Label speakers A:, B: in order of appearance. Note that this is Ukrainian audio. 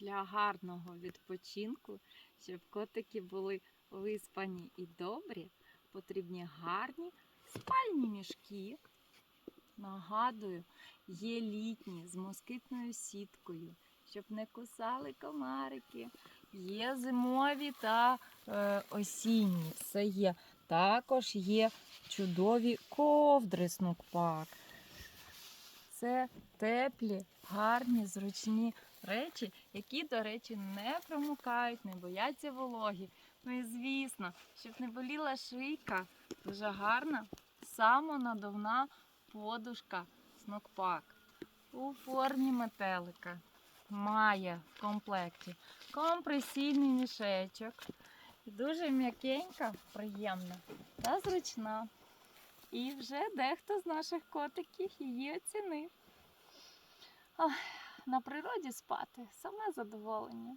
A: для гарного відпочинку, щоб котики були виспані і добрі, потрібні гарні спальні мішки. Нагадую, є літні з москитною сіткою, щоб не кусали комарики. Є зимові та е, осінні. Все є. Також є чудові ковдри снукпак. Це теплі, гарні, зручні речі, які, до речі, не промокають, не бояться вологі. Ну і звісно, щоб не боліла шийка, дуже гарна самонадувна подушка снокпак у формі метелика. Має в комплекті компресійний мішечок. Дуже м'якенька, приємна та зручна. І вже дехто з наших котиків її оцінив. Ох, на природі спати саме задоволення.